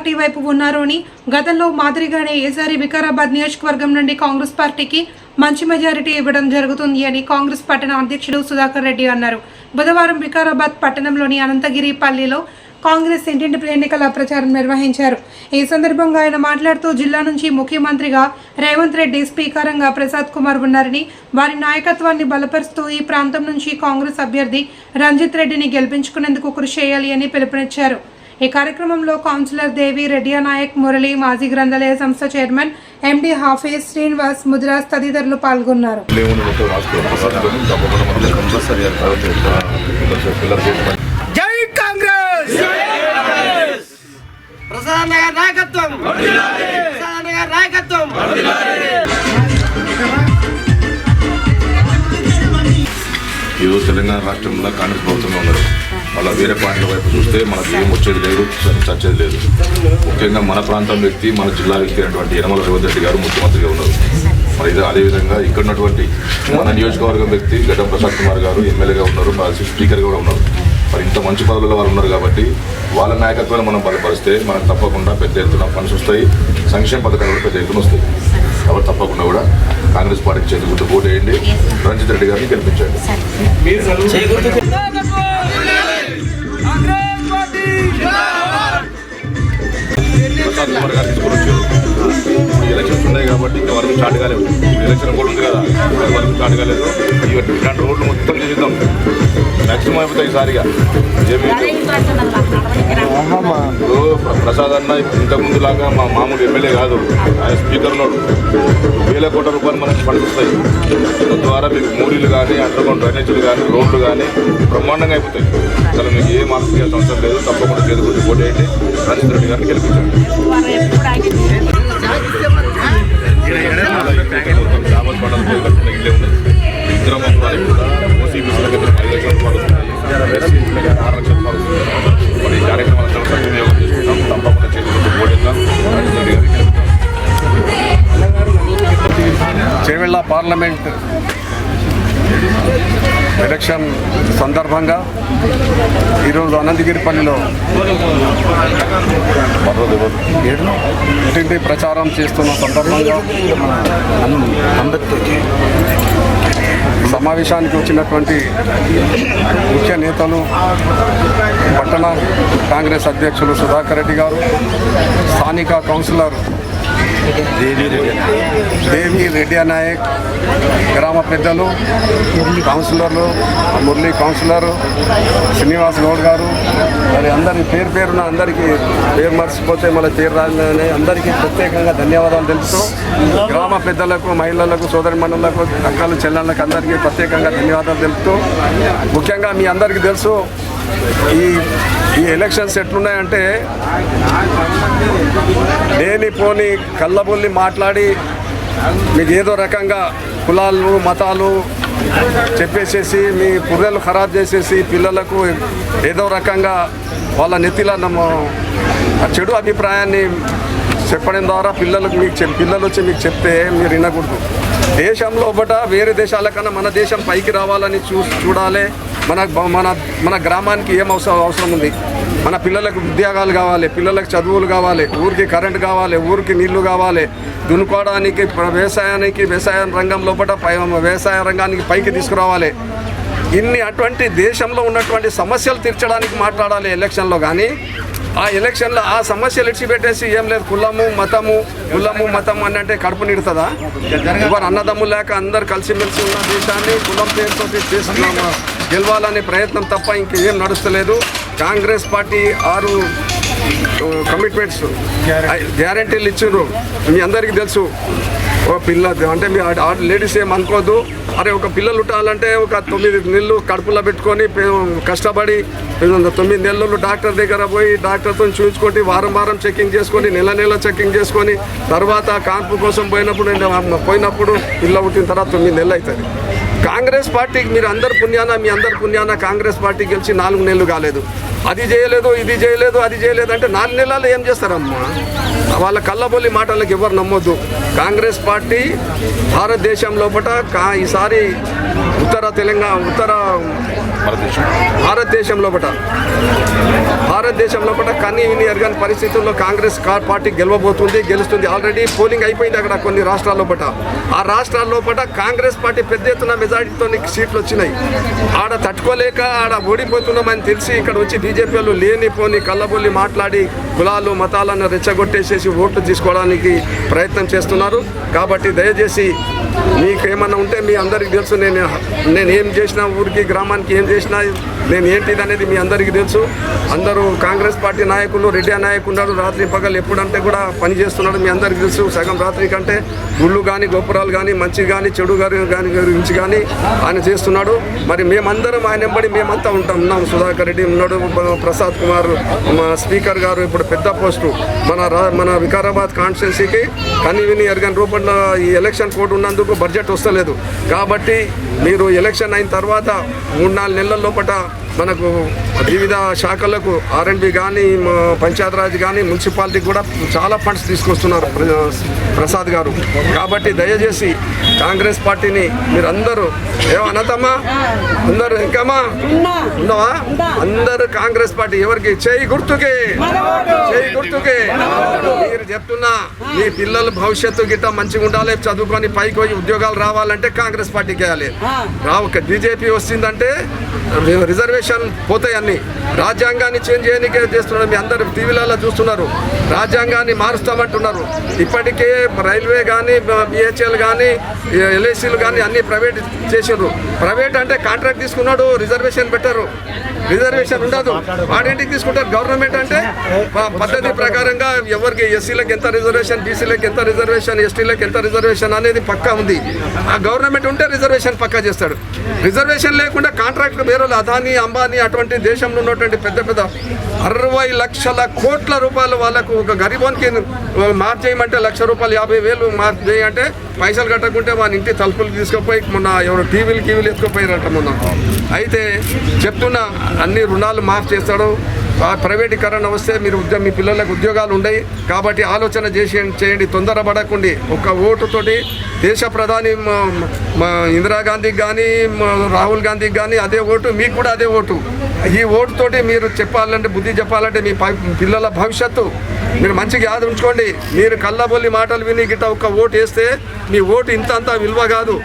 Party వైపు ఉన్నారు అని గతంలో మాదిరిగానే ఈసారి వికారాబాద్ నియోజకవర్గం నుండి కాంగ్రెస్ పార్టీకి మంచి మెజారిటీ ఇవ్వడం జరుగుతుంది అని కాంగ్రెస్ పట్టణ అధ్యక్షుడు సుధాకర్ రెడ్డి అన్నారు. బుధవారం వికారాబాద్ పట్టణంలోని అనంతగిరి పల్లిలో కాంగ్రెస్ ఇంటింటి ఎన్నికల ప్రచారం నిర్వహించారు. ఈ సందర్భంగా ఆయన మాట్లాడుతూ జిల్లా నుంచి ముఖ్యమంత్రిగా రేవంత్ రెడ్డి స్పీకరంగా ప్రసాద్ కుమార్ ఉన్నారని వారి నాయకత్వాన్ని బలపరుస్తూ ఈ ప్రాంతం నుంచి కాంగ్రెస్ అభ్యర్థి రంజిత్ రెడ్డిని గెలిపించుకునేందుకు కృషి చేయాలి అని పిలుపునిచ్చారు. ఈ కార్యక్రమంలో కౌన్సిలర్ దేవి రెడ్డియా నాయక్ మురళి మాజీ గ్రంథాలయ సంస్థ చైర్మన్ ఎండి హాఫీజ్ శ్రీనివాస్ ముదిరాజ్ తదితరులు పాల్గొన్నారు. జై కాంగ్రెస్! ప్రసాద్ నగర్ నాయకత్వం! ప్రసాద్ నగర్ నాయకత్వం ఈరోజు తెలంగాణ రాష్ట్రంలో కాంగ్రెస్ ప్రభుత్వంలో ఉన్నారు అలా వేరే పార్టీల వైపు చూస్తే మనకు ఏం వచ్చేది లేదు చచ్చేది లేదు. ముఖ్యంగా మన ప్రాంతం వ్యక్తి మన జిల్లా వ్యక్తి అయినటువంటి యనమల రేవంత్ రెడ్డి గారు ముఖ్యమంత్రిగా ఉన్నారు. మరి ఇది అదేవిధంగా ఇక్కడ ఉన్నటువంటి మన నియోజకవర్గం వ్యక్తి గడ్డం ప్రసాద్ కుమార్ గారు ఎమ్మెల్యేగా ఉన్నారు మాజీ స్పీకర్గా కూడా ఉన్నారు. మరి ఇంత మంచి పదవుల్లో వాళ్ళు ఉన్నారు కాబట్టి వాళ్ళ నాయకత్వాన్ని మనం బలపరిస్తే మనకు తప్పకుండా పెద్ద ఎత్తున ఫండ్స్ వస్తాయి సంక్షేమ పథకాలు కూడా పెద్ద ఎత్తున వస్తాయి. కాబట్టి తప్పకుండా కూడా కాంగ్రెస్ పార్టీకి చేతుకుంటూ ఓటు వేయండి. రంజిత్ రెడ్డి గారిని గెలిపించండి. ప్రసాద్ కుమార్ గారు తీసుకొని వచ్చారు ఇప్పుడు ఎలక్షన్స్ ఉన్నాయి కాబట్టి ఇంకా వరకు స్టార్ట్ కాలేదు ఎలక్షన్ కూడా ఉంది కదా ఇంకా వరకు స్టార్ట్ కాలేదు ఇలాంటి రోడ్లు మొత్తం చేద్దాం మ్యాక్సిమం అయిపోతాయి ఈసారిగా ఏమి ఇప్పుడు ప్ర- ప్రసాద్ అన్న ఇంతకుముందు లాగా మా మామూలు ఎమ్మెల్యే కాదు ఆయన స్పీకర్ ఉన్నాడు వేల కోట్ల రూపాయలు మనకు పనిపిస్తాయి తద్వారా మీకు మూరీలు కానీ అండర్గ్రౌండ్ డ్రైనేజీలు కానీ రోడ్లు కానీ బ్రహ్మాండంగా అయిపోతాయి అసలు మీకు ఏ మార్పు చేయాల్సిన అవసరం లేదు తప్పకుండా చేతుకుంటూ పోటీ అయితే రంజిత్ రెడ్డి గారిని గెలిపించండి. గ్రామ పండుగ ఇల్లే ఉన్నాయి విగ్రహం కూడా ఓసీబీసీల ఐదు లక్షల రూపాయలు వస్తున్నాయి ఆరు లక్షల రూపాయలు మరి ఈ చేసుకుంటాం తప్పకుండా చేసుకుంటూ రంజిత్ రెడ్డి చేవెళ్ళ పార్లమెంట్ ఎలక్షన్ సందర్భంగా ఈరోజు అనంతగిరిపల్లిలో ఇంటింటి ప్రచారం చేస్తున్న సందర్భంగా సమావేశానికి వచ్చినటువంటి ముఖ్య నేతలు పట్టణ కాంగ్రెస్ అధ్యక్షులు సుధాకర్ రెడ్డి గారు స్థానిక కౌన్సిలర్ దేవి రెడ్డి నాయక్ గ్రామ పెద్దలు కౌన్సిలర్లు మురళీ కౌన్సిలర్ శ్రీనివాస్ గౌడ్ గారు మరి అందరి పేరు పేరున అందరికీ పేరు మర్చిపోతే మళ్ళీ పేరు అందరికీ ప్రత్యేకంగా ధన్యవాదాలు తెలుపుతూ గ్రామ పెద్దలకు మహిళలకు సోదరి మండలకు అక్కలు చెల్లెళ్ళకు అందరికీ ప్రత్యేకంగా ధన్యవాదాలు తెలుపుతూ ముఖ్యంగా మీ అందరికీ తెలుసు ఈ ఈ ఎలక్షన్స్ ఎట్లున్నాయంటే లేనిపోని కళ్ళబొల్లి మాట్లాడి మీకు ఏదో రకంగా కులాలు మతాలు చెప్పేసేసి మీ పుర్రెలు ఖరాబ్ చేసేసి పిల్లలకు ఏదో రకంగా వాళ్ళ నెత్తిలో చెడు అభిప్రాయాన్ని చెప్పడం ద్వారా పిల్లలకు మీకు చెప్ పిల్లలు వచ్చి మీకు చెప్తే మీరు వినకూడదు. దేశంలో ఒకట వేరే దేశాల కన్నా మన దేశం పైకి రావాలని చూ చూడాలి. మన మన మన గ్రామానికి ఏం అవసరం అవసరం ఉంది? మన పిల్లలకు ఉద్యోగాలు కావాలి పిల్లలకు చదువులు కావాలి ఊరికి కరెంట్ కావాలి ఊరికి నీళ్ళు కావాలి. దున్నుకోవడానికి వ్యవసాయానికి వ్యవసాయ రంగం లోపల వ్యవసాయ రంగానికి పైకి తీసుకురావాలి. ఇన్ని అటువంటి దేశంలో ఉన్నటువంటి సమస్యలు తీర్చడానికి మాట్లాడాలి ఎలక్షన్లో కానీ ఆ ఎలక్షన్లో ఆ సమస్యలు ఇచ్చిపెట్టేసి ఏం లేదు కులము మతము కులము మతము అని అంటే కడుపు నిడుతుందా? ఇవాళ అన్నదమ్ము లేక అందరు కలిసిమెలిసి ఉన్న దేశాన్ని కులం పేరుతో చేస్తున్నాము? గెలవాలనే ప్రయత్నం తప్ప ఇంకేం నడుస్తలేదు. కాంగ్రెస్ పార్టీ ఆరు కమిట్మెంట్స్ గ్యారంటీలు ఇచ్చిండ్రు మీ అందరికీ తెలుసు. ఓ పిల్ల అంటే మీ లేడీస్ ఏం అనుకోవద్దు అరే ఒక పిల్లలు ఉంటాలంటే ఒక తొమ్మిది నెలలు కడుపులో పెట్టుకొని కష్టపడి తొమ్మిది నెలలు డాక్టర్ దగ్గర పోయి డాక్టర్తో చూపించుకొని వారం వారం చెకింగ్ చేసుకొని నెల నెల చెకింగ్ చేసుకొని తర్వాత కాన్పు కోసం పోయినప్పుడు పోయినప్పుడు పిల్ల పుట్టిన తర్వాత తొమ్మిది నెలలు అవుతుంది. కాంగ్రెస్ పార్టీకి మీరు అందరు పుణ్యాన మీ అందరు పుణ్యాన కాంగ్రెస్ పార్టీ గెలిచి నాలుగు నెలలు కాలేదు. అది చేయలేదు ఇది చేయలేదు అది చేయలేదు అంటే నాలుగు నెలలు ఏం చేస్తారమ్మా? వాళ్ళ కళ్ళబొల్లి మాటలకు ఎవరు నమ్మొద్దు. కాంగ్రెస్ పార్టీ భారతదేశం లోపల కా ఈసారి తెలంగాణ ఉత్తర భారతదేశం. లోపల భారతదేశం లోపల కనీ విని ఎరగని పరిస్థితుల్లో కాంగ్రెస్ పార్టీ గెలవబోతుంది గెలుస్తుంది. ఆల్రెడీ పోలింగ్ అయిపోయింది అక్కడ కొన్ని రాష్ట్రాల లోపల ఆ రాష్ట్రాల లోపల కాంగ్రెస్ పార్టీ పెద్ద ఎత్తున మెజారిటీతో సీట్లు వచ్చినాయి. ఆడ తట్టుకోలేక ఆడ ఓడిపోతున్నామని తెలిసి ఇక్కడ వచ్చి బీజేపీ వాళ్ళు లేనిపోని కళ్ళబొల్లి మాట్లాడి కులాలు మతాలను రెచ్చగొట్టేసేసి ఓట్లు తీసుకోవడానికి ప్రయత్నం చేస్తున్నారు. కాబట్టి దయచేసి మీకు ఏమన్నా ఉంటే మీ అందరికీ తెలుసు నేను నేను ఏం చేసినా ఊరికి గ్రామానికి ఏం చేసినా నేను ఏంటిది అనేది మీ అందరికీ తెలుసు. అందరూ కాంగ్రెస్ పార్టీ నాయకులు రెడ్డి నాయకులు ఉన్నారు. రాత్రి పగలు ఎప్పుడంటే కూడా పని చేస్తున్నాడు మీ అందరికీ తెలుసు. సగం రాత్రి కంటే గుళ్ళు కానీ గోపురాలు కానీ మంచి కానీ చెడు గారి కానీ గురించి కానీ ఆయన చేస్తున్నాడు. మరి మేమందరం ఆయన వెంబడి మేమంతా ఉంటాం. ఉన్నాం. సుధాకర్ రెడ్డి ఉన్నాడు ప్రసాద్ కుమార్ మా స్పీకర్ గారు ఇప్పుడు పెద్ద పోస్టు. మన రా మన వికారాబాద్ కాన్స్టిట్యున్సీకి కనీ విని ఎరగని రూపంలో ఈ ఎలక్షన్ కోడ్ ఉన్నందుకు బడ్జెట్ వస్తలేదు. కాబట్టి మీరు ఎలక్షన్ అయిన తర్వాత మూడు నాలుగు నెలల లోపల మనకు వివిధ శాఖలకు ఆర్ఎండ్బి కానీ పంచాయతీరాజ్ కానీ మున్సిపాలిటీ కూడా చాలా ఫండ్స్ తీసుకొస్తున్నారు ప్ర- ప్రసాద్ గారు. కాబట్టి దయచేసి కాంగ్రెస్ పార్టీని మీరందరూ ఏమన్నదమ్మా అందరూ ఇంకమ్మా ఉన్నావా? అందరూ కాంగ్రెస్ పార్టీ ఎవరికి? చేయి గుర్తుకే. చేయి గుర్తుకే. మీరు చెప్తున్నా మీ పిల్లల భవిష్యత్తు గిట్ట మంచిగా ఉండాలి చదువుకొని పైకి పోయి ఉద్యోగాలు రావాలంటే కాంగ్రెస్ పార్టీకి వేయాలి. రావు బీజేపీ వస్తుందంటే రిజర్వేషన్ పోతాయి అన్ని. రాజ్యాంగాన్ని చేంజ్ చేయనికే చేస్తున్నారు. మీ అందరు టీవీలలో చూస్తున్నారు. రాజ్యాంగాన్ని మారుస్తామంటున్నారు. ఇప్పటికే రైల్వే కానీ బిహెచ్ఎల్ కానీ ఎల్ఐసీలు కానీ అన్ని ప్రైవేట్ చేసిండ్రు. ప్రైవేట్ అంటే కాంట్రాక్ట్ తీసుకున్నాడు రిజర్వేషన్ పెట్టరు. రిజర్వేషన్ ఉండదు. వాడింటికి తీసుకుంటారు. గవర్నమెంట్ అంటే పద్ధతి ప్రకారంగా ఎవరికి ఎస్సీలకు ఎంత రిజర్వేషన్ బీసీలకు ఎంత రిజర్వేషన్ ఎస్టీలకు ఎంత రిజర్వేషన్ అనేది పక్కా ఉంది. ఆ గవర్నమెంట్ ఉంటే రిజర్వేషన్ పక్కా చేస్తాడు. రిజర్వేషన్ లేకుండా కాంట్రాక్ట్ వేరే వాళ్ళు అదాని అంబానీ అటువంటి దేశంలో ఉన్నటువంటి పెద్ద పెద్ద అరవై లక్షల కోట్ల రూపాయలు వాళ్ళకు ఒక గరీబోనికి మార్చేయమంటే లక్ష రూపాయలు యాభై వేలు మార్చేయంటే పైసలు కట్టకుంటే మన ఇంటి తలుపులు తీసుకుపోయి మొన్న ఎవరు టీవీలు కీవీలు ఎత్తుకుపోయారంట మొన్న. అయితే చెప్తున్నా అన్ని రుణాలు మాఫ్ చేస్తాడు. ప్రైవేటీకరణ వస్తే మీరు ఉద్యోగ మీ పిల్లలకు ఉద్యోగాలు ఉండయి. కాబట్టి ఆలోచన చేసి చేయండి. తొందరపడకండి ఒక ఓటుతోటి దేశ ప్రధాని ఇందిరాగాంధీకి కానీ రాహుల్ గాంధీకి కానీ అదే ఓటు మీకు కూడా అదే ఓటు. ఈ ఓటుతోటి మీరు చెప్పాలంటే బుద్ధి చెప్పాలంటే మీ పిల్లల భవిష్యత్తు మీరు మంచిగా యాద ఉంచుకోండి. మీరు కళ్ళబొల్లి మాటలు విని గిట్ట ఒక ఓటు వేస్తే మీ ఓటు ఇంత అంత విలువ కాదు.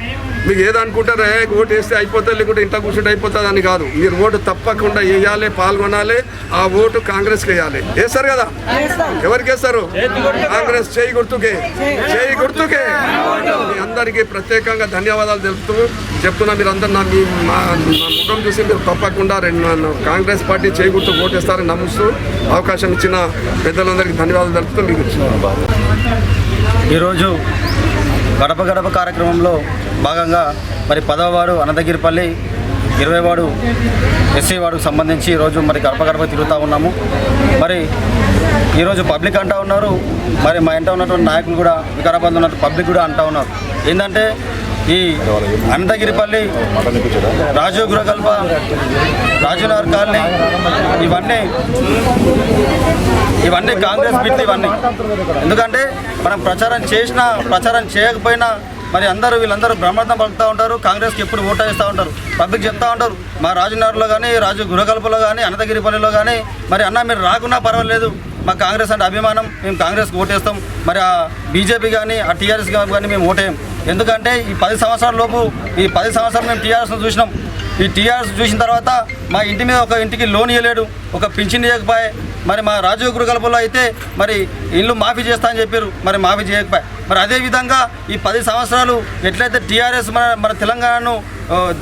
మీకు ఏదనుకుంటారా ఓటు వేస్తే అయిపోతుంది లేకుంటే ఇంట్లో కూర్చుంటే అయిపోతుంది అని కాదు. మీరు ఓటు తప్పకుండా వేయాలి పాల్గొనాలి ఆ ఓటు కాంగ్రెస్కి వేయాలి. వేస్తారు కదా? ఎవరికి వేస్తారు? కాంగ్రెస్ చేయి గుర్తుకే. చేయి గుర్తుకే. మీ అందరికీ ప్రత్యేకంగా ధన్యవాదాలు తెలుపుతూ చెప్తున్నా మీరు అందరు నా మీ మా ముఖం చూసి మీరు తప్పకుండా రెండు నన్ను కాంగ్రెస్ పార్టీ చేయి గుర్తు ఓటేస్తారని నమ్ముస్తూ అవకాశం ఇచ్చిన పెద్దలందరికీ ధన్యవాదాలు తెలుపుతూ మీకు ఈరోజు గడప గడప కార్యక్రమంలో భాగంగా మరి పదవ వాడు అనంతగిరిపల్లి ఇరవై వాడు ఎస్సీ వాడుకు సంబంధించి ఈరోజు మరి గడప గడప తిరుగుతూ ఉన్నాము. మరి ఈరోజు పబ్లిక్ అంటూ ఉన్నారు. మరి మా ఇంట ఉన్నటువంటి నాయకులు కూడా వికారాబాద్ ఉన్నటువంటి పబ్లిక్ కూడా అంటూ ఉన్నారు. ఏంటంటే ఈ అనంతగిరిపల్లి రాజీవ్ గృహకల్ప రాజునగర్ కాలనీ ఇవన్నీ ఇవన్నీ కాంగ్రెస్ బిట్లు ఇవన్నీ. ఎందుకంటే మనం ప్రచారం చేసినా ప్రచారం చేయకపోయినా మరి అందరూ వీళ్ళందరూ బ్రహ్మార్థం పలుకుతూ ఉంటారు కాంగ్రెస్కి ఎప్పుడు ఓటు వేస్తూ ఉంటారు పబ్లిక్ చెప్తా ఉంటారు. మా రాజునగర్లో కానీ రాజు గురకల్పలో కానీ అనంతగిరిపల్లిలో కానీ మరి అన్న మీరు రాకున్నా పర్వాలేదు. మా కాంగ్రెస్ అంటే అభిమానం మేము కాంగ్రెస్కి ఓటేస్తాం. మరి ఆ బీజేపీ కానీ ఆ టీఆర్ఎస్ కానీ మేము ఓటేయం. ఎందుకంటే ఈ పది సంవత్సరాల లోపు ఈ పది సంవత్సరాలు మేము టీఆర్ఎస్ను చూసినాం. ఈ టీఆర్ఎస్ చూసిన తర్వాత మా ఇంటి మీద ఒక ఇంటికి లోన్ ఇవ్వలేడు ఒక పింఛన్ ఇవ్వకపోయే మరి మా రాజీవ్ గృహకల్పలో అయితే మరి ఇల్లు మాఫీ చేస్తా అని చెప్పారు మరి మాఫీ చేయకపోయా. మరి అదేవిధంగా ఈ పది సంవత్సరాలు ఎట్లయితే టీఆర్ఎస్ మన మన తెలంగాణను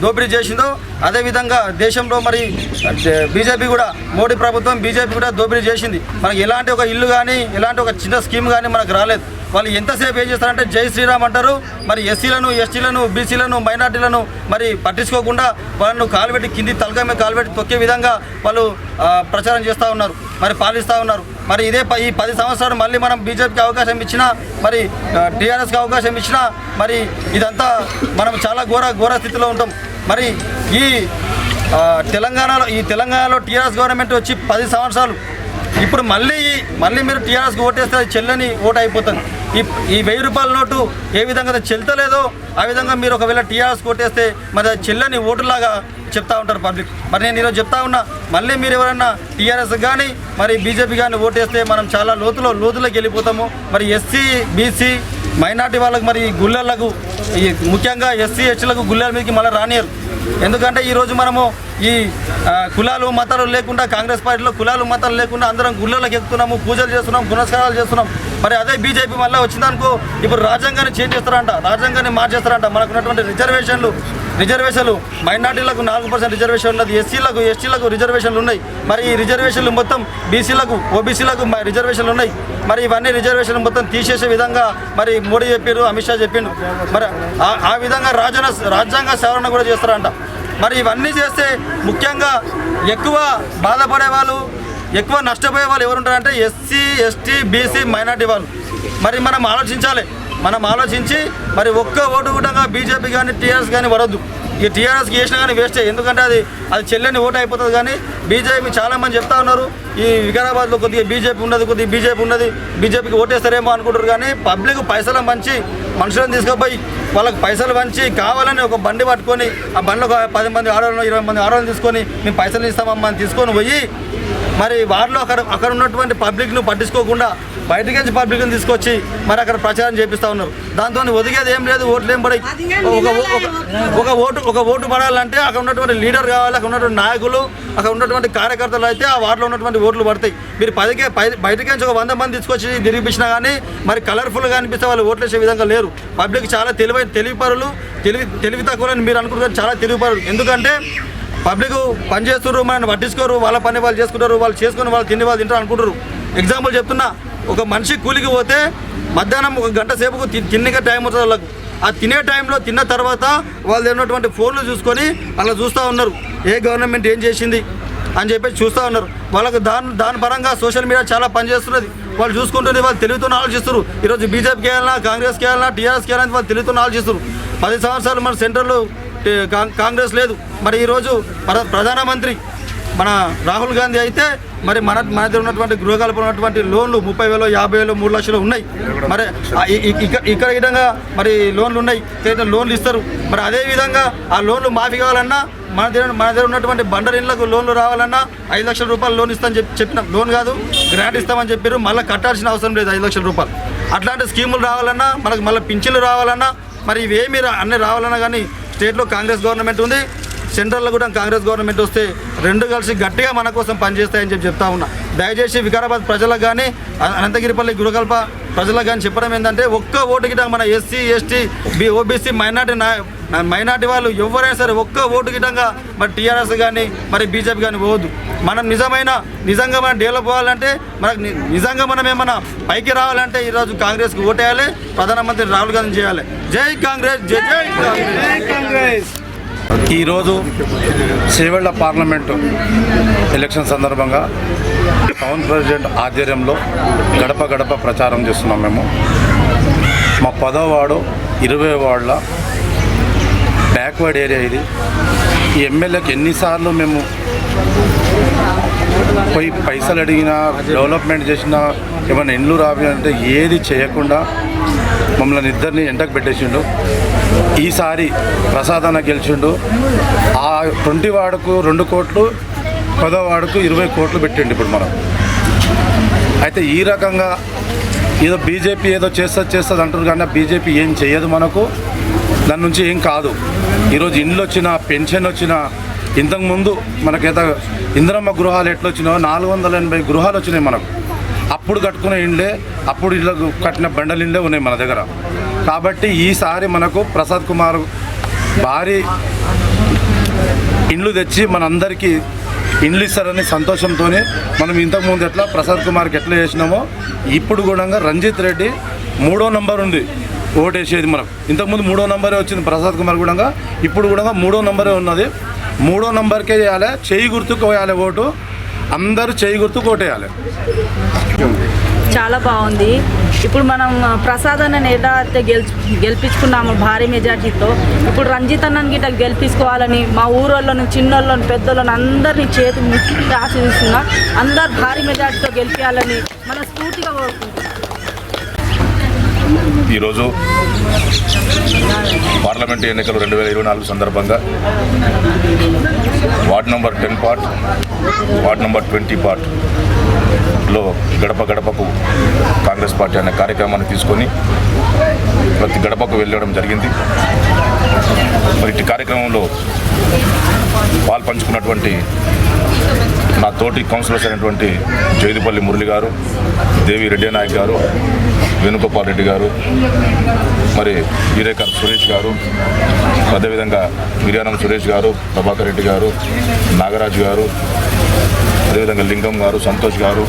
దోపిడీ చేసిందో అదేవిధంగా దేశంలో మరి బీజేపీ కూడా మోడీ ప్రభుత్వం బీజేపీ కూడా దోపిడీ చేసింది. మనకి ఎలాంటి ఒక ఇల్లు కానీ ఎలాంటి ఒక చిన్న స్కీమ్ కానీ మనకు రాలేదు. వాళ్ళు ఎంతసేపు ఏం చేస్తారంటే జై శ్రీరామ్ అంటారు. మరి ఎస్సీలను ఎస్టీలను బీసీలను మైనార్టీలను మరి పట్టించుకోకుండా వాళ్ళను కాలుపెట్టి కింది తలకమే మీద కాలుపెట్టి తొక్కే విధంగా వాళ్ళు ప్రచారం చేస్తూ ఉన్నారు. మరి పాలిస్తూ ఉన్నారు. మరి ఇదే ప- ఈ పది సంవత్సరాలు మళ్ళీ మనం బీజేపీకి అవకాశం ఇచ్చినా మరి టీఆర్ఎస్కి అవకాశం ఇచ్చినా మరి ఇదంతా మనం చాలా ఘోర ఘోర స్థితిలో ఉంటాం. మరి ఈ తెలంగాణలో ఈ తెలంగాణలో టీఆర్ఎస్ గవర్నమెంట్ వచ్చి పది సంవత్సరాలు ఇప్పుడు మళ్ళీ మళ్ళీ మీరు టీఆర్ఎస్కి ఓటేస్తే అది చెల్లని ఓటు అయిపోతుంది. ఈ ఈ వెయ్యి రూపాయల నోటు ఏ విధంగా అది చెల్తలేదో ఆ విధంగా మీరు ఒకవేళ టీఆర్ఎస్ ఓటేస్తే మరి అది చెల్లని ఓటులాగా చెప్తా ఉంటారు పబ్లిక్. మరి నేను ఈరోజు చెప్తా ఉన్నా మళ్ళీ మీరు ఎవరైనా టీఆర్ఎస్ కానీ మరి బీజేపీ కానీ ఓటేస్తే మనం చాలా లోతులో లోతులోకి వెళ్ళిపోతాము. మరి ఎస్సీ బీసీ మైనార్టీ వాళ్ళకు మరి గుళ్ళలకు ఈ ముఖ్యంగా ఎస్సీ ఎస్టీలకు గుళ్ళల మీదకి మళ్ళీ రానియరు. ఎందుకంటే ఈరోజు మనము ఈ కులాలు మతాలు లేకుండా కాంగ్రెస్ పార్టీలో కులాలు మతాలు లేకుండా అందరం గుళ్ళలోకి ఎక్కుతున్నాము పూజలు చేస్తున్నాం పునస్కారాలు చేస్తున్నాం. మరి అదే బీజేపీ మళ్ళీ వచ్చిందనుకో ఇప్పుడు రాజ్యాంగాన్ని చేంజ్ చేస్తారంట రాజ్యాంగాన్ని మార్చేస్తారంట. మనకున్నటువంటి రిజర్వేషన్లు రిజర్వేషన్లు మైనార్టీలకు నాలుగు పర్సెంట్ రిజర్వేషన్ ఉన్నది ఎస్సీలకు ఎస్టీలకు రిజర్వేషన్లు ఉన్నాయి. మరి ఈ రిజర్వేషన్లు మొత్తం బీసీలకు ఓబీసీలకు రిజర్వేషన్లు ఉన్నాయి. మరి ఇవన్నీ రిజర్వేషన్లు మొత్తం తీసేసే విధంగా మరి మోడీ చెప్పారు అమిత్ షా చెప్పిండు మరి ఆ- విధంగా రాజన రాజ్యాంగ సవరణ కూడా చేస్తారంట. మరి ఇవన్నీ చేస్తే ముఖ్యంగా ఎక్కువ బాధపడే వాళ్ళు ఎక్కువ నష్టపోయే వాళ్ళు ఎవరు ఉంటారంటే ఎస్సీ ఎస్టీ బీసీ మైనార్టీ వాళ్ళు. మరి మనం ఆలోచించాలి. మనం ఆలోచించి మరి ఒక్క ఓటు కూడా బీజేపీ కానీ టీఆర్ఎస్ కానీ వరద్దు ఈ టీఆర్ఎస్కి వేసినా కానీ వేస్టే. ఎందుకంటే అది అది చెల్లని ఓటు అయిపోతుంది కానీ బీజేపీ చాలామంది చెప్తా ఉన్నారు ఈ వికారాబాద్లో కొద్దిగా బీజేపీ ఉన్నది కొద్దిగా బీజేపీ ఉన్నది బీజేపీకి ఓటేస్తారేమో అనుకుంటారు కానీ పబ్లిక్ పైసలు మంచి మనుషులను తీసుకుపోయి వాళ్ళకి పైసలు పంచి కావాలని ఒక బండి పట్టుకొని ఆ బండిలో పది మంది ఆడవాళ్ళు ఇరవై మంది ఆడవాళ్ళని తీసుకొని మేము పైసలు ఇస్తామమ్మా అని తీసుకొని పోయి మరి వారిలో అక్కడ అక్కడ ఉన్నటువంటి పబ్లిక్ను పట్టించుకోకుండా బయటకి నుంచి పబ్లిక్ని తీసుకొచ్చి మరి అక్కడ ప్రచారం చేపిస్తూ ఉన్నారు. దాంతో ఒదిగేది ఏం లేదు ఓట్లు ఏం పడాయి. ఒక ఒక- ఓటు ఒక ఓటు పడాలంటే అక్కడ ఉన్నటువంటి లీడర్ కావాలి అక్కడ ఉన్నటువంటి నాయకులు అక్కడ ఉన్నటువంటి కార్యకర్తలు అయితే ఆ వార్డులో ఉన్నటువంటి ఓట్లు పడతాయి. మీరు పదికే బయటకి నుంచి ఒక వంద మంది తీసుకొచ్చి తిరిగిపించినా కానీ మరి కలర్ఫుల్గా అనిపిస్తే వాళ్ళు ఓట్లు వేసే విధంగా లేరు. పబ్లిక్ చాలా తెలివై తెలివిపరులు తెలివి తెలివి తక్కువని మీరు అనుకుంటారు చాలా తెలివిపరులు. ఎందుకంటే పబ్లిక్ పని చేస్తున్నారు మనల్ని పట్టించుకోరు వాళ్ళ పని వాళ్ళు చేసుకుంటారు వాళ్ళు చేసుకుని వాళ్ళు తిని వాళ్ళు తింటారు అనుకుంటారు. ఎగ్జాంపుల్ చెప్తున్నా ఒక మనిషి కూలికి పోతే మధ్యాహ్నం ఒక గంట సేపుకు తిన్నగా టైం వస్తుంది వాళ్ళకు. ఆ తినే టైంలో తిన్న తర్వాత వాళ్ళు ఉన్నటువంటి ఫోన్లు చూసుకొని అలా చూస్తూ ఉన్నారు. ఏ గవర్నమెంట్ ఏం చేసింది అని చెప్పేసి చూస్తూ ఉన్నారు. వాళ్ళకు దాని దాని పరంగా సోషల్ మీడియా చాలా పనిచేస్తున్నది వాళ్ళు చూసుకుంటుంది వాళ్ళు తెలివితో ఆలోచిస్తారు ఈరోజు బీజేపీకి వెళ్ళినా కాంగ్రెస్కి వెళ్ళినా టీఆర్ఎస్కి వెళ్ళినా వాళ్ళు తెలివితో ఆలోచిస్తారు పది సంవత్సరాలు మన సెంటర్లో కాంగ్రెస్ లేదు. మరి ఈరోజు ప్రధానమంత్రి మన రాహుల్ గాంధీ అయితే మరి మన మన దగ్గర ఉన్నటువంటి గృహకల్పన ఉన్నటువంటి లోన్లు ముప్పై వేలు యాభై వేలు మూడు లక్షలు ఉన్నాయి. మరి ఇక్కడ ఇక్కడ విధంగా మరి లోన్లు ఉన్నాయి. ఏదైతే లోన్లు ఇస్తారు మరి అదే విధంగా ఆ లోన్లు మాఫీ కావాలన్నా మన దగ్గర మన దగ్గర ఉన్నటువంటి బండర్ ఇళ్ళకు లోన్లు రావాలన్నా ఐదు లక్షల రూపాయలు లోన్ ఇస్తామని చెప్పి చెప్పినాం లోన్ కాదు గ్రాంట్ ఇస్తామని చెప్పారు మళ్ళీ కట్టాల్సిన అవసరం లేదు ఐదు లక్షల రూపాయలు. అట్లాంటి స్కీములు రావాలన్నా మనకు మళ్ళీ పింఛన్లు రావాలన్నా మరి ఇవేమి రా- అన్నీ రావాలన్నా కానీ స్టేట్లో కాంగ్రెస్ గవర్నమెంట్ ఉంది సెంట్రల్లో కూడా కాంగ్రెస్ గవర్నమెంట్ వస్తే రెండు కలిసి గట్టిగా మన కోసం పనిచేస్తాయని చెప్పి చెప్తా ఉన్నా. దయచేసి వికారాబాద్ ప్రజలకు కానీ అనంతగిరిపల్లి గురకల్ప ప్రజలకు కానీ చెప్పడం ఏంటంటే ఒక్క ఓటు గిట్ట మన SC ST B OBC minority minority వాళ్ళు ఎవరైనా సరే ఒక్క ఓటు గిట్టంగా మరి టీఆర్ఎస్ కానీ మరి బీజేపీ కానీ పోవద్దు. మనం నిజమైన నిజంగా మనం డెవలప్ అవ్వాలంటే మనకు నిజంగా మనం ఏమన్నా పైకి రావాలంటే ఈరోజు కాంగ్రెస్కి ఓటేయాలి ప్రధానమంత్రి రాహుల్ గాంధీ చేయాలి. జై కాంగ్రెస్ జై జై కాంగ్రెస్. ఈరోజు చేవెళ్ళ పార్లమెంటు ఎలక్షన్ సందర్భంగా టౌన్ ప్రెసిడెంట్ ఆధ్వర్యంలో గడప గడప ప్రచారం చేస్తున్నాం మేము. మా పదో వార్డు ఇరవై వార్డుల బ్యాక్వర్డ్ ఏరియా ఇది. ఈ ఎమ్మెల్యేకి ఎన్నిసార్లు మేము పోయి పైసలు అడిగినా డెవలప్మెంట్ చేసినా ఏమైనా ఇండ్లు రావి అంటే ఏది చేయకుండా మమ్మల్ని ఇద్దరిని ఎంటకు పెట్టేసిండు. ఈసారి ప్రసాదాన గెలిచిండు. ఆ ట్వంటీ వాడుకు రెండు కోట్లు పదో వార్డుకు ఇరవై కోట్లు పెట్టిండు ఇప్పుడు మనం. అయితే ఈ రకంగా ఏదో బీజేపీ ఏదో చేస్తుంది చేస్తుంది అంటారు కానీ బీజేపీ ఏం చేయదు మనకు. దాని నుంచి ఏం కాదు. ఈరోజు ఇండ్లు వచ్చిన పెన్షన్ వచ్చిన ఇంతకుముందు మనకైతే ఇందిరమ్మ గృహాలు ఎట్లా వచ్చినాయో నాలుగు వందల ఎనభై గృహాలు వచ్చినాయి మనకు. అప్పుడు కట్టుకునే ఇండ్లే అప్పుడు ఇళ్ళకు కట్టిన బండలు ఇండ్లే ఉన్నాయి మన దగ్గర. కాబట్టి ఈసారి మనకు ప్రసాద్ కుమార్ భారీ ఇండ్లు తెచ్చి మనందరికీ ఇండ్లు ఇస్తారని సంతోషంతో మనం ఇంతకుముందు ఎట్లా ప్రసాద్ కుమార్కి ఎట్లా చేసినామో ఇప్పుడు కూడా రంజిత్ రెడ్డి మూడో నంబర్ ఉంది ఓటేసేది మనకు ఇంతకుముందు మూడో నంబరే వచ్చింది ప్రసాద్ కుమార్ కూడా ఇప్పుడు కూడా మూడో నంబరే ఉన్నది. మూడో నంబర్కే చేయాలి చేయి గుర్తుకు వేయాలి ఓటు. అందరూ చేయి గుర్తుకు ఓటేయాలి. చాలా బాగుంది. ఇప్పుడు మనం ప్రసాద్ ఎలా అయితే గెలిచి గెలిపించుకున్నాము భారీ మెజార్టీతో. ఇప్పుడు రంజిత్ అన్నని గిట్ట గెలిపించుకోవాలని మా ఊరోళ్ళను చిన్నోళ్ళను పెద్దోళ్ళను అందరినీ చేతి ముట్టి ఆశీర్దిస్తున్నా అందరు భారీ మెజార్టీతో గెలిపించాలని మన స్ఫూర్తిగా కోరుకుంటున్నాం. ఈరోజు పార్లమెంటు ఎన్నికలు రెండు వేల ఇరవై నాలుగు సందర్భంగా ward number ten part ward number twenty part లో గడప గడపకు కాంగ్రెస్ పార్టీ అనే కార్యక్రమాన్ని తీసుకొని ప్రతి గడపకు వెళ్ళడం జరిగింది. మరి ఇట్టి కార్యక్రమంలో పాల్పంచుకున్నటువంటి నా తోటి కౌన్సిలర్స్ అయినటువంటి జైదుపల్లి మురళి గారు దేవి రెడ్డి నాయక్ గారు వేణుగోపాల్ రెడ్డి గారు మరి వీరేకర్ సురేష్ గారు అదేవిధంగా మిర్యానం సురేష్ గారు ప్రభాకర్ రెడ్డి గారు నాగరాజు గారు అదేవిధంగా లింగం గారు సంతోష్ గారు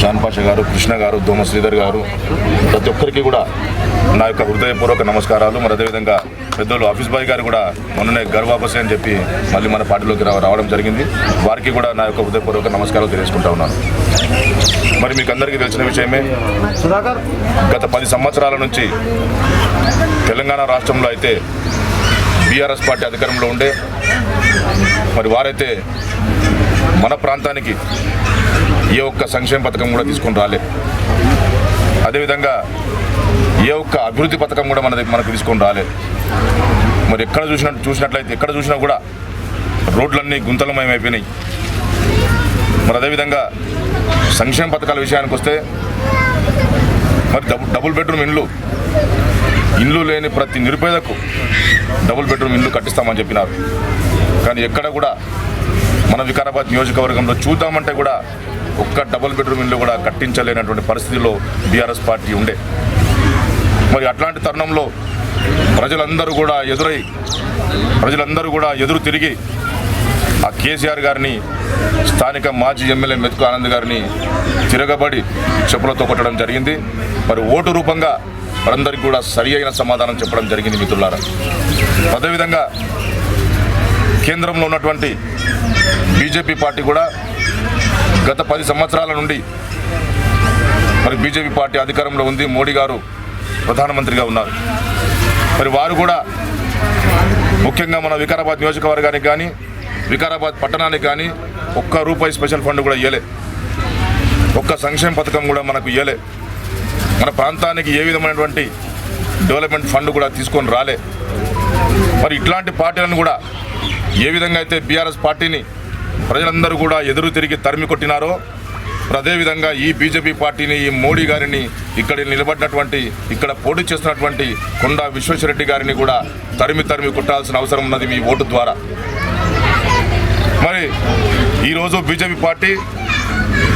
జాన్ పాషా గారు కృష్ణ గారు దోమ శ్రీధర్ గారు ప్రతి ఒక్కరికి కూడా నా యొక్క హృదయపూర్వక నమస్కారాలు. మరి అదేవిధంగా పెద్దలు ఆఫీస్ బాయ్ గారు కూడా మొన్ననే గర్వాపసి అని చెప్పి మళ్ళీ మన పార్టీలోకి రావడం జరిగింది. వారికి కూడా నా యొక్క హృదయపూర్వక నమస్కారాలు తెలియజేసుకుంటా ఉన్నాను. మరి మీకు అందరికీ తెలిసిన విషయమే గత పది సంవత్సరాల నుంచి తెలంగాణ రాష్ట్రంలో అయితే బీఆర్ఎస్ పార్టీ అధికారంలో ఉండే మరి వారైతే మన ప్రాంతానికి ఏ ఒక్క సంక్షేమ పథకం కూడా తీసుకొని రాలే. అదేవిధంగా ఏ ఒక్క అభివృద్ధి పథకం కూడా మన దగ్గర- మనకు తీసుకొని రాలే. మరి ఎక్కడ చూసినట్టు చూసినట్లయితే ఎక్కడ చూసినా కూడా రోడ్లన్నీ గుంతలమయమైపోయినాయి మరి అదేవిధంగా సంక్షేమ పథకాల విషయానికి వస్తే మరి డబుల్ డబుల్ బెడ్రూమ్ ఇండ్లు ఇండ్లు లేని ప్రతి నిరుపేదకు డబుల్ బెడ్రూమ్ ఇల్లు కట్టిస్తామని చెప్పినారు. కానీ ఎక్కడ కూడా మన వికారాబాద్ నియోజకవర్గంలో చూద్దామంటే కూడా ఒక్క డబుల్ బెడ్రూమ్ ఇల్లు కూడా కట్టించలేనటువంటి పరిస్థితిలో బీఆర్ఎస్ పార్టీ ఉండే. మరి అట్లాంటి తరుణంలో ప్రజలందరూ కూడా ఎదురై ప్రజలందరూ కూడా ఎదురు తిరిగి ఆ కేసీఆర్ గారిని స్థానిక మాజీ ఎమ్మెల్యే మెతుకు ఆనంద్ గారిని తిరగబడి చెప్పులతో కొట్టడం జరిగింది. మరి ఓటు రూపంగా వారందరికీ కూడా సరి అయిన సమాధానం చెప్పడం జరిగింది మిత్రులారా. అదేవిధంగా కేంద్రంలో ఉన్నటువంటి బీజేపీ పార్టీ కూడా గత పది సంవత్సరాల నుండి మరి బీజేపీ పార్టీ అధికారంలో ఉంది. మోడీ గారు ప్రధానమంత్రిగా ఉన్నారు. మరి వారు కూడా ముఖ్యంగా మన వికారాబాద్ నియోజకవర్గానికి కానీ వికారాబాద్ పట్టణానికి కానీ ఒక్క రూపాయి స్పెషల్ ఫండ్ కూడా ఇవ్వలే ఒక్క సంక్షేమ పథకం కూడా మనకు ఇవ్వలే మన ప్రాంతానికి ఏ విధమైనటువంటి డెవలప్మెంట్ ఫండ్ కూడా తీసుకొని రాలే. మరి ఇట్లాంటి పార్టీలను కూడా ఏ విధంగా అయితే బీఆర్ఎస్ పార్టీని ప్రజలందరూ కూడా ఎదురు తిరిగి తరిమి కొట్టినారో అదేవిధంగా ఈ బీజేపీ పార్టీని ఈ మోడీ గారిని ఇక్కడ నిలబడినటువంటి ఇక్కడ పోటీ చేస్తున్నటువంటి కొండా విశ్వేశ్వరరెడ్డి గారిని కూడా తరిమి తరిమి కొట్టాల్సిన అవసరం ఉన్నది మీ ఓటు ద్వారా. మరి ఈరోజు బీజేపీ పార్టీ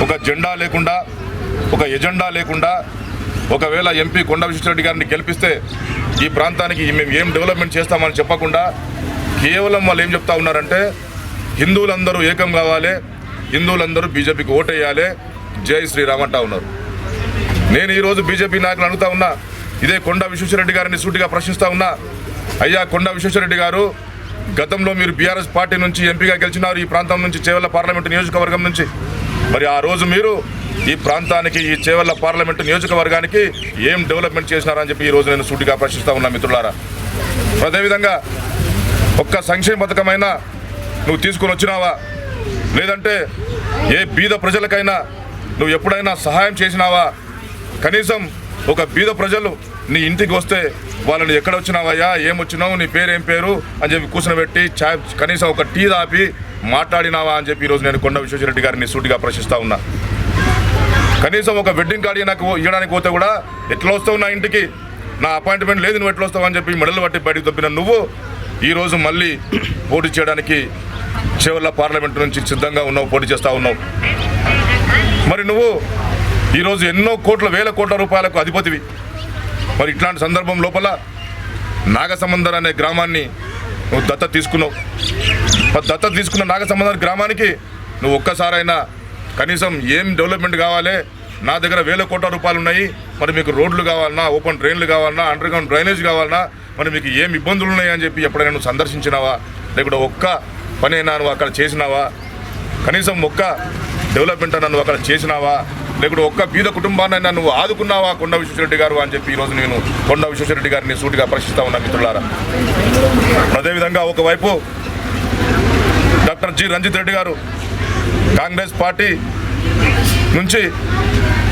ఒక జెండా లేకుండా ఒక ఎజెండా లేకుండా ఒకవేళ ఎంపీ కొండ విశ్వేశ్వరరెడ్డి గారిని గెలిపిస్తే ఈ ప్రాంతానికి మేము ఏం డెవలప్మెంట్ చేస్తామని చెప్పకుండా కేవలం వాళ్ళు ఏం చెప్తా ఉన్నారంటే హిందువులందరూ ఏకం కావాలి. హిందువులందరూ బీజేపీకి ఓటేయాలి. జై శ్రీరామ్ అంటా ఉన్నారు. నేను ఈరోజు బీజేపీ నాయకులు అడుగుతా ఉన్నా. ఇదే కొండ విశ్వేశ్వరరెడ్డి గారిని సూటిగా ప్రశ్నిస్తా ఉన్నా. అయ్యా కొండ విశ్వేశ్వరరెడ్డి గారు గతంలో మీరు బీఆర్ఎస్ పార్టీ నుంచి ఎంపీగా గెలిచినారు. ఈ ప్రాంతం నుంచి చేవల్ల పార్లమెంటు నియోజకవర్గం నుంచి. మరి ఆ రోజు మీరు ఈ ప్రాంతానికి ఈ చేవల్ల పార్లమెంటు నియోజకవర్గానికి ఏం డెవలప్మెంట్ చేసినారని చెప్పి ఈ రోజు నేను సూటిగా ప్రశ్నిస్తా ఉన్నా మిత్రులారా. అదేవిధంగా ఒక్క సంక్షేమ పథకమైనా నువ్వు తీసుకొని వచ్చినావా? లేదంటే ఏ బీద ప్రజలకైనా నువ్వు ఎప్పుడైనా సహాయం చేసినావా? కనీసం ఒక బీద ప్రజలు నీ ఇంటికి వస్తే వాళ్ళని ఎక్కడ వచ్చినావయ్యా? ఏమొచ్చినావు? నీ పేరు ఏం పేరు? అని చెప్పి కూర్చునబెట్టి పెట్టి చాయ్ కనీసం ఒక టీ దాపి మాట్లాడినావా అని చెప్పి ఈరోజు నేను కొండ విశ్వేశ్వరరెడ్డి గారిని సూటిగా ప్రశ్నిస్తా ఉన్నా. కనీసం ఒక వెడ్డింగ్ కార్డు నాకు ఇవ్వడానికి పోతే కూడా ఎట్లా వస్తావు నా ఇంటికి? నా అపాయింట్మెంట్ లేదు నువ్వు ఎట్లా వస్తావు అని చెప్పి మెడలు పట్టి బయటకు తప్పిన నువ్వు ఈరోజు మళ్ళీ పోటీ చేయడానికి చివరిలో పార్లమెంట్ నుంచి సిద్ధంగా ఉన్నావు పోటీ చేస్తూ ఉన్నావు. మరి నువ్వు ఈరోజు ఎన్నో కోట్ల వేల కోట్ల రూపాయలకు అధిపతివి. మరి ఇట్లాంటి సందర్భం లోపల నాగసమందర్ అనే గ్రామాన్ని నువ్వు దత్త తీసుకున్నావు. మరి దత్త తీసుకున్న నాగసమందర్ గ్రామానికి నువ్వు ఒక్కసారైనా కనీసం ఏం డెవలప్మెంట్ కావాలి? నా దగ్గర వేల కోట్ల రూపాయలు ఉన్నాయి. మరి మీకు రోడ్లు కావాలన్నా ఓపెన్ డ్రైన్లు కావాలన్నా అండర్గ్రౌండ్ డ్రైనేజ్ కావాలన్నా మరి మీకు ఏం ఇబ్బందులు ఉన్నాయని అని చెప్పి ఎప్పుడైనా నువ్వు సందర్శించినావా? లేకుంటే ఒక్క పని అయినా నువ్వు అక్కడ చేసినావా? కనీసం ఒక్క డెవలప్మెంట్ అన్న నువ్వు అక్కడ చేసినావా? లేకుంటే ఒక్క బీద కుటుంబాన్ని నువ్వు ఆదుకున్నావా కొండ విశ్వేశ్వరరెడ్డి గారు అని చెప్పి ఈరోజు నేను కొండ విశ్వేశ్వరరెడ్డి గారిని సూటిగా ప్రశ్నిస్తా ఉన్నా మిత్రులారా. అదేవిధంగా ఒకవైపు డాక్టర్ జి రంజిత్ రెడ్డి గారు కాంగ్రెస్ పార్టీ నుంచి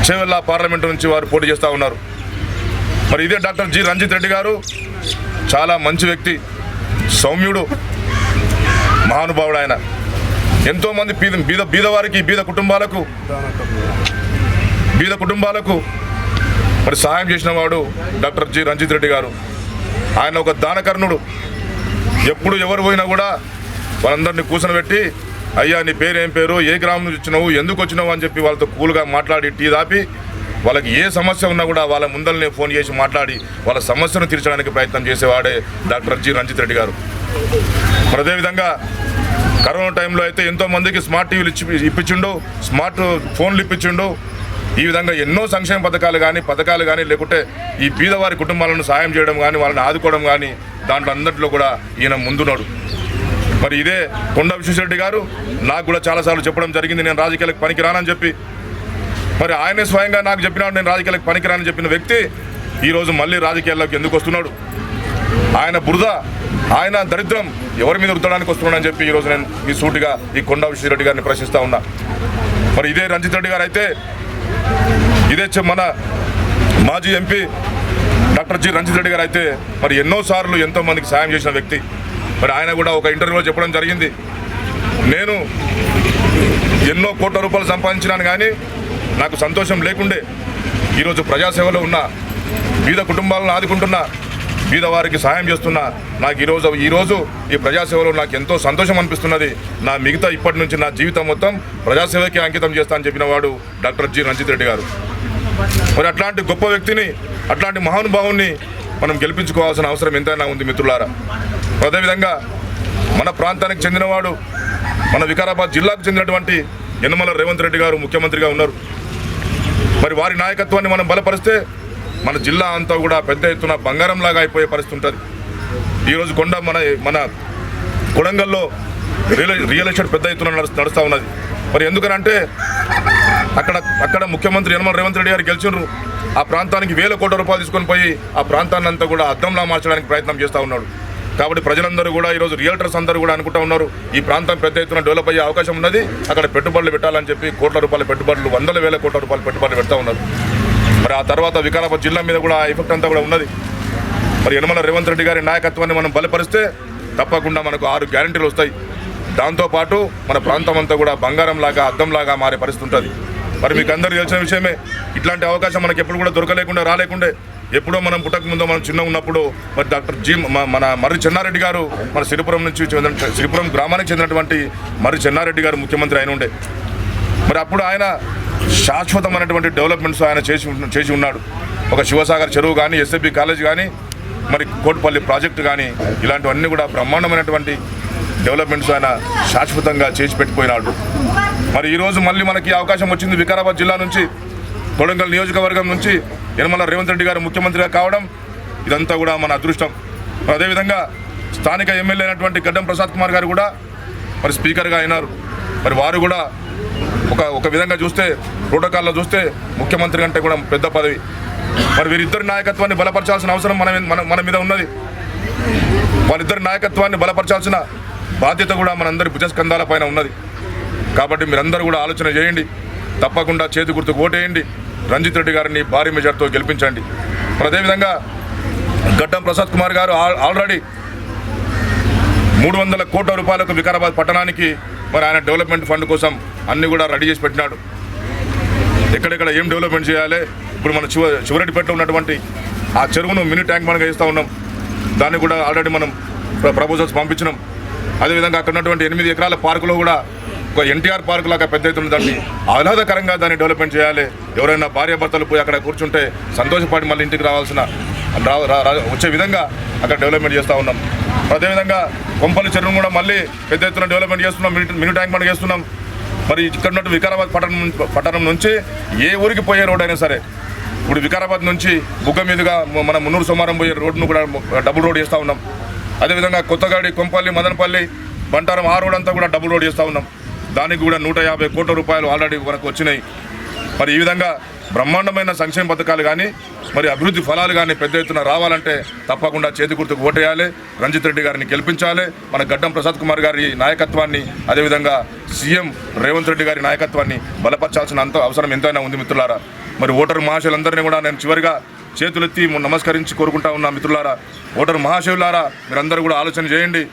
చేవెళ్ళ పార్లమెంటు నుంచి వారు పోటీ చేస్తూ ఉన్నారు. మరి ఇదే డాక్టర్ జి రంజిత్ రెడ్డి గారు చాలా మంచి వ్యక్తి సౌమ్యుడు మహానుభావుడు ఆయన ఎంతోమంది బీద బీద బీదవారికి బీద కుటుంబాలకు బీద కుటుంబాలకు మరి సహాయం చేసిన వాడు డాక్టర్ జి రంజిత్ రెడ్డి గారు. ఆయన ఒక దానకర్ణుడు. ఎప్పుడు ఎవరు పోయినా కూడా వాళ్ళందరినీ కూర్చొని అయ్యా నీ పేరు ఏం పేరు? ఏ గ్రామం నుంచి వచ్చినావు? ఎందుకు వచ్చినావు? అని చెప్పి వాళ్ళతో కూల్గా మాట్లాడి టీ దాపి వాళ్ళకి ఏ సమస్య ఉన్నా కూడా వాళ్ళ ముందరనే ఫోన్ చేసి మాట్లాడి వాళ్ళ సమస్యను తీర్చడానికి ప్రయత్నం చేసేవాడే డాక్టర్ జి రంజిత్ రెడ్డి గారు. మరి అదేవిధంగా కరోనా టైంలో అయితే ఎంతో మందికి స్మార్ట్ టీవీలు ఇచ్చి ఇప్పించిండు స్మార్ట్ ఫోన్లు ఇప్పించిండు. ఈ విధంగా ఎన్నో సంక్షేమ పథకాలు కానీ పథకాలు కానీ లేకుంటే ఈ బీదవారి కుటుంబాలను సాయం చేయడం కానీ వాళ్ళని ఆదుకోవడం కానీ దాంట్లో అందరిలో కూడా ఈయన ముందున్నాడు. మరి ఇదే కొండ విశ్వేశ్వరరెడ్డి గారు నాకు కూడా చాలాసార్లు చెప్పడం జరిగింది నేను రాజకీయాలకు పనికి రానని చెప్పి మరి ఆయనే స్వయంగా నాకు చెప్పినాడు నేను రాజకీయాలకు పనికిరాని చెప్పిన వ్యక్తి ఈరోజు మళ్ళీ రాజకీయాల్లోకి ఎందుకు వస్తున్నాడు? ఆయన బురద ఆయన దరిద్రం ఎవరి మీద రుద్దడానికి వస్తున్నాడని చెప్పి ఈరోజు నేను ఈ సూటిగా ఈ కొండ విశ్వరెడ్డి గారిని ప్రశ్నిస్తూ ఉన్నా. మరి ఇదే రంజిత్ రెడ్డి గారు అయితే ఇదే మన మాజీ MP doctor G Ranjith Reddy గారు అయితే మరి ఎన్నోసార్లు ఎంతో మందికి సాయం చేసిన వ్యక్తి. మరి ఆయన కూడా ఒక ఇంటర్వ్యూలో చెప్పడం జరిగింది. నేను ఎన్నో కోట్ల రూపాయలు సంపాదించినాను కానీ నాకు సంతోషం లేకుండే ఈరోజు ప్రజాసేవలో ఉన్న వివిధ కుటుంబాలను ఆదుకుంటున్నా వివిధ వారికి సహాయం చేస్తున్నా నాకు ఈరోజు ఈరోజు ఈ ప్రజాసేవలో నాకు ఎంతో సంతోషం అనిపిస్తున్నది. నా మిగతా ఇప్పటి నుంచి నా జీవితం మొత్తం ప్రజాసేవకి అంకితం చేస్తా అని చెప్పిన వాడు డాక్టర్ జి. రంజిత్ రెడ్డి గారు. మరి అట్లాంటి గొప్ప వ్యక్తిని అట్లాంటి మహానుభావుని మనం గెలిపించుకోవాల్సిన అవసరం ఎంతైనా ఉంది మిత్రులారా. అదేవిధంగా మన ప్రాంతానికి చెందినవాడు మన వికారాబాద్ జిల్లాకు చెందినటువంటి యనమల రేవంత్ రెడ్డి గారు ముఖ్యమంత్రిగా ఉన్నారు. మరి వారి నాయకత్వాన్ని మనం బలపరిస్తే మన జిల్లా అంతా కూడా పెద్ద ఎత్తున బంగారంలాగా అయిపోయే పరిస్థితి ఉంటుంది. ఈరోజు కొండ మన మన కొడంగల్లో రియల్ రియల్ ఎస్టేట్ పెద్ద ఎత్తున నడుస్తూ నడుస్తూ ఉన్నది. మరి ఎందుకనంటే అక్కడ అక్కడ ముఖ్యమంత్రి యనమల రేవంత్ రెడ్డి గారు గెలిచినారు ఆ ప్రాంతానికి వేల కోట్ల రూపాయలు తీసుకొని పోయి ఆ ప్రాంతాన్ని అంతా కూడా అద్దంలా మార్చడానికి ప్రయత్నం చేస్తూ ఉన్నాడు. కాబట్టి ప్రజలందరూ కూడా ఈరోజు రియల్టర్స్ అందరూ కూడా అనుకుంటా ఉన్నారు ఈ ప్రాంతం పెద్ద ఎత్తున డెవలప్ అయ్యే అవకాశం ఉన్నది. అక్కడ పెట్టుబడులు పెట్టాలని చెప్పి కోట్ల రూపాయల పెట్టుబడులు వందల వేల కోట్ల రూపాయల పెట్టుబడులు పెడతా ఉన్నారు. మరి ఆ తర్వాత వికారాబాద్ జిల్లా మీద కూడా ఎఫెక్ట్ అంతా కూడా ఉన్నది. మరి యనమల రేవంత్ రెడ్డి గారి నాయకత్వాన్ని మనం బలపరిస్తే తప్పకుండా మనకు ఆరు గ్యారంటీలు వస్తాయి. దాంతోపాటు మన ప్రాంతం అంతా కూడా బంగారం లాగా అద్దంలాగా మారే పరిస్థితి ఉంటుంది. మరి మీకు అందరూ తెలిసిన విషయమే ఇట్లాంటి అవకాశం మనకి ఎప్పుడు కూడా దొరకలేకుండా రాలేకుండే ఎప్పుడో మనం పుట్టక ముందో మనం చిన్న ఉన్నప్పుడు మరి డాక్టర్ జీ మన మర్రి చెన్నారెడ్డి గారు మన సిరిపురం నుంచి చెందిన సిరిపురం గ్రామానికి చెందినటువంటి మర్రి చెన్నారెడ్డి గారు ముఖ్యమంత్రి ఆయన ఉండే. మరి అప్పుడు ఆయన శాశ్వతమైనటువంటి డెవలప్మెంట్స్ ఆయన చేసి చేసి ఉన్నాడు. ఒక శివసాగర్ చెరువు కానీ ఎస్ఎబి కాలేజ్ కానీ మరి కోట్పల్లి ప్రాజెక్టు కానీ ఇలాంటివన్నీ కూడా బ్రహ్మాండమైనటువంటి డెవలప్మెంట్స్ ఆయన శాశ్వతంగా చేసి పెట్టిపోయినాడు. మరి ఈరోజు మళ్ళీ మనకి అవకాశం వచ్చింది వికారాబాద్ జిల్లా నుంచి కొడంగల్ నియోజకవర్గం నుంచి యనమల రేవంత్ రెడ్డి గారు ముఖ్యమంత్రిగా కావడం ఇదంతా కూడా మన అదృష్టం. మరి అదేవిధంగా స్థానిక ఎమ్మెల్యే అయినటువంటి గడ్డం ప్రసాద్ కుమార్ గారు కూడా మరి స్పీకర్గా అయినారు. మరి వారు కూడా ఒక ఒక విధంగా చూస్తే ప్రోటోకాల్లో చూస్తే ముఖ్యమంత్రి కంటే కూడా పెద్ద పదవి. మరి వీరిద్దరి నాయకత్వాన్ని బలపరచాల్సిన అవసరం మన మన మన మీద ఉన్నది. వాళ్ళిద్దరి నాయకత్వాన్ని బలపరచాల్సిన బాధ్యత కూడా మనందరి భుజస్కంధాల పైన ఉన్నది. కాబట్టి మీరందరూ కూడా ఆలోచన చేయండి. తప్పకుండా చేతి గుర్తుకు ఓటేయండి. రంజిత్ రెడ్డి గారిని భారీ మెజార్టీతో గెలిపించండి. మరి అదేవిధంగా గడ్డం ప్రసాద్ కుమార్ గారు ఆల్రెడీ మూడు వందల కోట్ల రూపాయలకు వికారాబాద్ పట్టణానికి మరి ఆయన డెవలప్మెంట్ ఫండ్ కోసం అన్నీ కూడా రెడీ చేసి పెట్టినాడు. ఎక్కడెక్కడ ఏం డెవలప్మెంట్ చేయాలి? ఇప్పుడు మన చివ చివరెడ్డిపేటలో ఉన్నటువంటి ఆ చెరువును మినీ ట్యాంక్ మనగా చేస్తూ ఉన్నాం. దాన్ని కూడా ఆల్రెడీ మనం ప్రపోజల్స్ పంపించినాం. అదేవిధంగా అక్కడ ఉన్నటువంటి ఎనిమిది ఎకరాల పార్కులో కూడా ఒక ఎన్టీఆర్ పార్క్ లాగా పెద్ద ఎత్తున దాన్ని ఆహ్లాదకరంగా దాన్ని డెవలప్మెంట్ చేయాలి. ఎవరైనా భార్యాభర్తలు పోయి అక్కడ కూర్చుంటే సంతోషపడి మళ్ళీ ఇంటికి రావాల్సిన రా- రా- వచ్చే విధంగా అక్కడ డెవలప్మెంట్ చేస్తూ ఉన్నాం. అదేవిధంగా కొంపల్లి చెరువును కూడా మళ్ళీ పెద్ద ఎత్తున డెవలప్మెంట్ చేస్తున్నాం. మినీ మినీ ట్యాంక్ బండ్ చేస్తున్నాం. మరి ఇక్కడ ఉన్నట్టు వికారాబాద్ పట్టణం పట్టణం నుంచి ఏ ఊరికి పోయే రోడ్ అయినా సరే ఇప్పుడు వికారాబాద్ నుంచి బుగ్గ మీదుగా మన మున్నూరు సోమారం పోయే రోడ్ను కూడా డబుల్ రోడ్ చేస్తూ ఉన్నాం. అదేవిధంగా కొత్తగాడి కొంపల్లి మదనపల్లి బంటారం ఆ రోడ్ అంతా కూడా డబుల్ రోడ్ చేస్తూ ఉన్నాం. దానికి కూడా నూట యాభై కోట్ల రూపాయలు ఆల్రెడీ మనకు వచ్చినాయి. మరి ఈ విధంగా బ్రహ్మాండమైన సంక్షేమ పథకాలు కానీ మరి అభివృద్ధి ఫలాలు కానీ పెద్ద ఎత్తున రావాలంటే తప్పకుండా చేతి గుర్తుకు ఓటేయాలి. రంజిత్ రెడ్డి గారిని గెలిపించాలి. మన గడ్డం ప్రసాద్ కుమార్ గారి నాయకత్వాన్ని అదేవిధంగా సీఎం రేవంత్ రెడ్డి గారి నాయకత్వాన్ని బలపరచాల్సిన అంత అవసరం ఎంతైనా ఉంది మిత్రులారా. మరి ఓటరు మహాశయులందరినీ కూడా నేను చివరిగా చేతులెత్తి నమస్కరించి కోరుకుంటా ఉన్నా మిత్రులారా. ఓటరు మహాశయులారా మీరందరూ కూడా ఆలోచన చేయండి.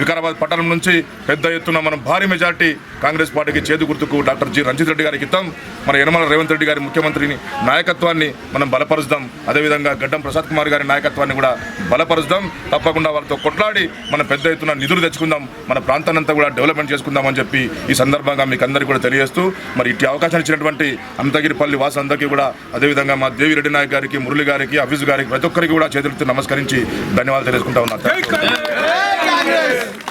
వికారాబాద్ పట్టణం నుంచి పెద్ద ఎత్తున మనం భారీ మెజార్టీ కాంగ్రెస్ పార్టీకి చేతి గుర్తుకు డాక్టర్ జి రంజిత్ రెడ్డి గారికి ఇద్దాం. మన యనమల రేవంత్ రెడ్డి గారి ముఖ్యమంత్రిని నాయకత్వాన్ని మనం బలపరుస్తాం. అదేవిధంగా గడ్డం ప్రసాద్ కుమార్ గారి నాయకత్వాన్ని కూడా బలపరుస్తాం. తప్పకుండా వాళ్ళతో కొట్లాడి మనం పెద్ద ఎత్తున నిధులు తెచ్చుకుందాం. మన ప్రాంతాన్నంతా కూడా డెవలప్మెంట్ చేసుకుందామని చెప్పి ఈ సందర్భంగా మీకు అందరికీ కూడా తెలియజేస్తూ మరి ఇట్టి అవకాశం ఇచ్చినటువంటి అంతగిరిపల్లి వాసులందరికీ కూడా అదేవిధంగా మా దేవిరెడ్డి నాయక్ గారికి మురళి గారికి అఫీజు గారికి ప్రతి ఒక్కరికి కూడా చేతులతో నమస్కరించి ధన్యవాదాలు తెలుసుకుంటా ఉన్నా. Congress. Congress.